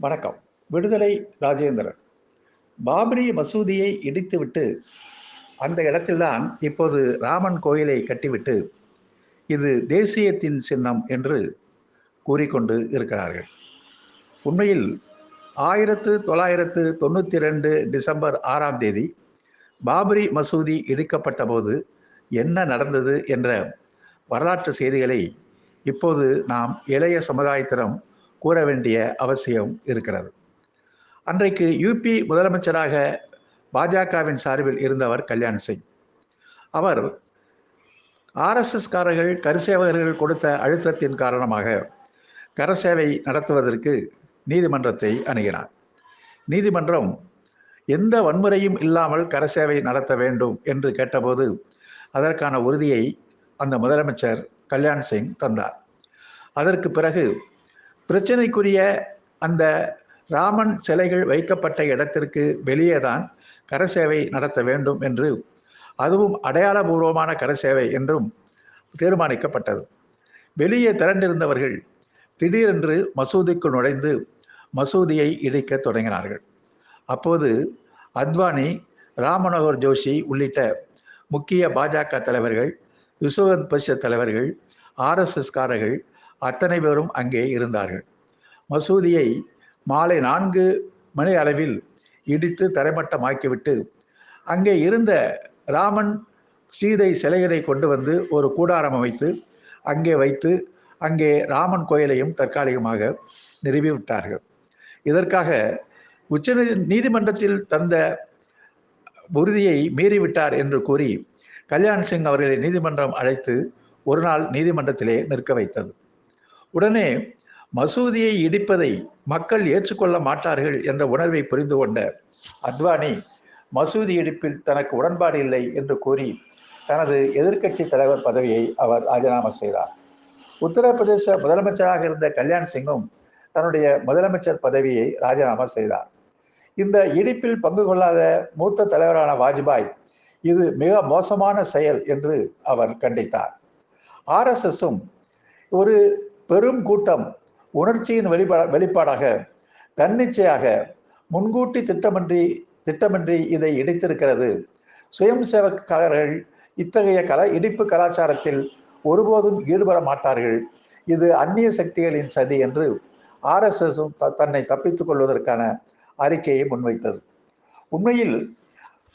வணக்கம். விடுதலை ராஜேந்திரன். பாபரி மசூதியை இடித்துவிட்டு அந்த இடத்தில்தான் இப்போது ராமன் கோயிலை கட்டிவிட்டு இது தேசியத்தின் சின்னம் என்று கூறிக்கொண்டு இருக்கிறார்கள். உண்மையில் ஆயிரத்து தொள்ளாயிரத்து தொண்ணூற்றி ரெண்டு டிசம்பர் ஆறாம் தேதி பாபரி மசூதி இடிக்கப்பட்ட போது என்ன நடந்தது என்ற வரலாற்று செய்திகளை இப்போது நாம் இளைய சமுதாயத்திடம் கூற வேண்டிய அவசியம் இருக்கிறது. அன்றைக்கு யூபி முதலமைச்சராக பாஜகவின் சார்பில் இருந்தவர் கல்யாண் சிங். அவர் ஆர்எஸ்எஸ்காரர்கள் கருசேவகர்கள் கொடுத்த அழுத்தத்தின் காரணமாக கரசேவை நடத்துவதற்கு நீதிமன்றத்தை அணுகினார். நீதிமன்றம் எந்த வன்முறையும் இல்லாமல் கரசேவை நடத்த வேண்டும் என்று கேட்டபோது அதற்கான உறுதியை அந்த முதலமைச்சர் கல்யாண் சிங் தந்தார். அதற்கு பிறகு பிரச்சனைக்குரிய அந்த ராமன் சிலைகள் வைக்கப்பட்ட இடத்திற்கு வெளியே தான் கரசேவை நடத்த வேண்டும் என்று அதுவும் அடையாளபூர்வமான கரசேவை என்றும் தீர்மானிக்கப்பட்டது. வெளியே திரண்டிருந்தவர்கள் திடீரென்று மசூதிக்குள் நுழைந்து மசூதியை இடிக்க தொடங்கினார்கள். அப்போது அத்வானி ராமனோகர் ஜோஷி உள்ளிட்ட முக்கிய பாஜக தலைவர்கள் விஸ்வகத் பரிஷத் தலைவர்கள் ஆர்எஸ்எஸ்காரர்கள் அத்தனை பேரும் அங்கே இருந்தார்கள். மசூதியை மாலை நான்கு மணி அளவில் இடித்து தரைமட்டமாக்கிவிட்டு அங்கே இருந்த ராமன் சீதை சிலைகளை கொண்டு வந்து ஒரு கூடாரம் அமைத்து அங்கே வைத்து அங்கே ராமன் கோயிலையும் தற்காலிகமாக நிறுவிவிட்டார்கள் இதற்காக உச்ச நீதிமன்றத்தில் தந்த உறுதியை மீறிவிட்டார் என்று கூறி கல்யாண் சிங் அவர்களை நீதிமன்றம் அழைத்து ஒரு நாள் நீதிமன்றத்திலே நிற்க வைத்தது. உடனே மசூதியை இடிப்பதை மக்கள் ஏற்றுக்கொள்ள மாட்டார்கள் என்ற உணர்வை புரிந்து கொண்ட அத்வானி மசூதி இடிப்பில் தனக்கு உடன்பாடு இல்லை என்று கூறி தனது எதிர்க்கட்சி தலைவர் பதவியை அவர் ராஜினாமா செய்தார். உத்தரப்பிரதேச முதலமைச்சராக இருந்த கல்யாண் சிங்கும் தன்னுடைய முதலமைச்சர் பதவியை ராஜினாமா செய்தார். இந்த இடிப்பில் பங்கு கொள்ளாத மூத்த தலைவரான வாஜ்பாய் இது மிக மோசமான செயல் என்று அவர் கண்டித்தார். ஆர்எஸ்எஸும் ஒரு பெரும் கூட்டம் உணர்ச்சியின் வெளிப்பா வெளிப்பாடாக தன்னிச்சையாக முன்கூட்டி திட்டமின்றி திட்டமின்றி இதை இடித்திருக்கிறது. சுயம் சேவக்காரர்கள் இத்தகைய கல இடிப்பு கலாச்சாரத்தில் ஒருபோதும் ஈடுபட மாட்டார்கள். இது அந்நிய சக்திகளின் சதி என்று ஆர்எஸ்எஸும் த தன்னை தப்பித்துக் கொள்வதற்கான அறிக்கையை முன்வைத்தது. உண்மையில்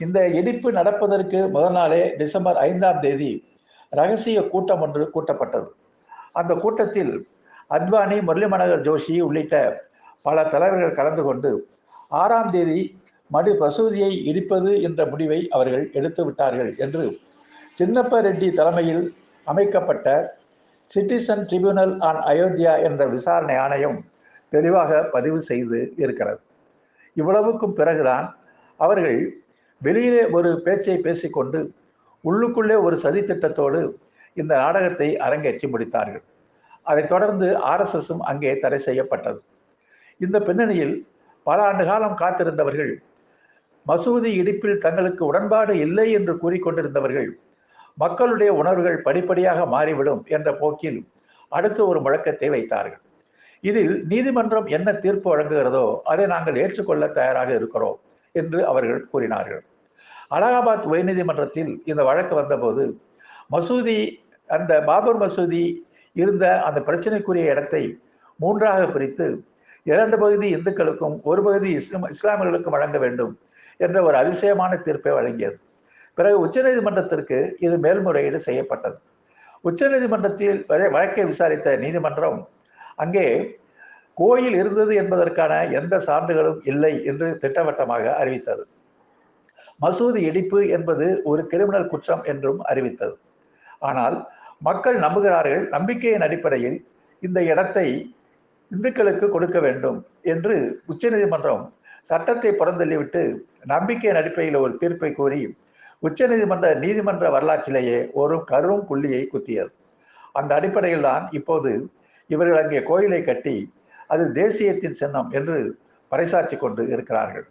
இந்த இடிப்பு நடப்பதற்கு முதல் நாளே டிசம்பர் ஐந்தாம் தேதி ரகசிய கூட்டம் ஒன்று கூட்டப்பட்டது. அந்த கூட்டத்தில் அத்வானி முரளி மனோகர் ஜோஷி உள்ளிட்ட பல தலைவர்கள் கலந்து கொண்டு ஆறாம் தேதி மடு பிரசூதியை இடிப்பது என்ற முடிவை அவர்கள் எடுத்து விட்டார்கள் என்று சின்னப்ப ரெட்டி தலைமையில் அமைக்கப்பட்ட சிட்டிசன் ட்ரிபியூனல் ஆன் அயோத்தியா என்ற விசாரணை ஆணையம் தெளிவாக பதிவு செய்து இருக்கிறது. இவ்வளவுக்கும் பிறகுதான் அவர்கள் வெளியிலே ஒரு பேச்சை பேசிக்கொண்டு உள்ளுக்குள்ளே ஒரு சதித்திட்டத்தோடு இந்த நாடகத்தை அரங்கேற்றி முடித்தார்கள். அதைத் தொடர்ந்து ஆர்எஸ்எஸும் அங்கே தடை செய்யப்பட்டது. இந்த பின்னணியில் பல ஆண்டு காலம் காத்திருந்தவர்கள் மசூதி இடிப்பில் தங்களுக்கு உடன்பாடு இல்லை என்று கூறிக்கொண்டிருந்தவர்கள் மக்களுடைய உணர்வுகள் படிப்படியாக மாறிவிடும் என்ற போக்கில் அடுத்து ஒரு முழக்கத்தை வைத்தார்கள். இதில் நீதிமன்றம் என்ன தீர்ப்பு வழங்குகிறதோ அதை நாங்கள் ஏற்றுக்கொள்ள தயாராக இருக்கிறோம் என்று அவர்கள் கூறினார்கள். அலகாபாத் உயர்நீதிமன்றத்தில் இந்த வழக்கு வந்தபோது மசூதி அந்த பாபர் மசூதி இருந்த அந்த பிரச்சனைக்குரிய இடத்தை மூன்றாக பிரித்து இரண்டு பகுதி இந்துக்களுக்கும் ஒரு பகுதி இஸ்லாம் இஸ்லாமியர்களுக்கும் வழங்க வேண்டும் என்ற ஒரு அதிசயமான தீர்ப்பை வழங்கியது. பிறகு உச்சநீதிமன்றத்திற்கு இது மேல்முறையீடு செய்யப்பட்டது. உச்சநீதிமன்றத்தில் வழக்கை விசாரித்த நீதிமன்றம் அங்கே கோயில் இருந்தது என்பதற்கான எந்த சான்றுகளும் இல்லை என்று திட்டவட்டமாக அறிவித்தது. மசூதி இடிப்பு என்பது ஒரு கிரிமினல் குற்றம் என்றும் அறிவித்தது. ஆனால் மக்கள் நம்புகிறார்கள் நம்பிக்கையின் அடிப்படையில் இந்த இடத்தை இந்துக்களுக்கு கொடுக்க வேண்டும் என்று உச்சநீதிமன்றம் சட்டத்தை புறந்தள்ளிவிட்டு நம்பிக்கையின் அடிப்படையில் ஒரு தீர்ப்பை கூறி உச்சநீதிமன்ற நீதிமன்ற வரலாற்றிலேயே ஒரு கரும் புள்ளியை குத்தியது. அந்த அடிப்படையில் தான் இப்போது இவர்கள் அங்கே கோயிலை கட்டி அது தேசியத்தின் சின்னம் என்று பறைசாற்றி கொண்டு இருக்கிறார்கள்.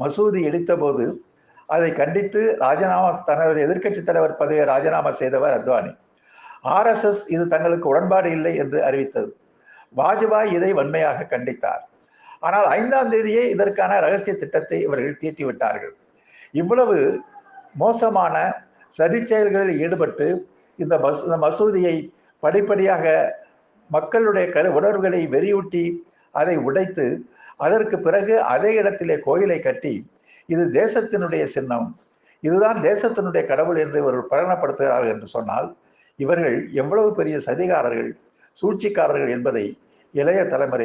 மசூதி இடித்தபோது அதை கண்டித்து ராஜினாமா தனது எதிர்க்கட்சி தலைவர் பதவியை ராஜினாமா செய்தவர் அத்வானி. ஆர்எஸ்எஸ் இது தங்களுக்கு உடன்பாடு இல்லை என்று அறிவித்தது. வாஜ்பாய் இதை வன்மையாக கண்டித்தார். ஆனால் ஐந்தாம் தேதியே இதற்கான ரகசிய திட்டத்தை இவர்கள் தீட்டிவிட்டார்கள். இவ்வளவு மோசமான சதி செயல்களில் ஈடுபட்டு இந்த மஸ் இந்த மசூதியை படிப்படியாக மக்களுடைய கரு உணர்வுகளை வெறியூட்டி அதை உடைத்து அதற்கு பிறகு அதே இடத்திலே கோயிலை கட்டி இது தேசத்தினுடைய சின்னம். இதுதான் தேசத்தினுடைய கடவுள் என்று இவர்கள் பிரகடனப்படுத்துகிறார்கள் என்று சொன்னால் இவர்கள் எவ்வளவு பெரிய சதிகாரர்கள் சூழ்ச்சிக்காரர்கள் என்பதை இளைய தலைமுறை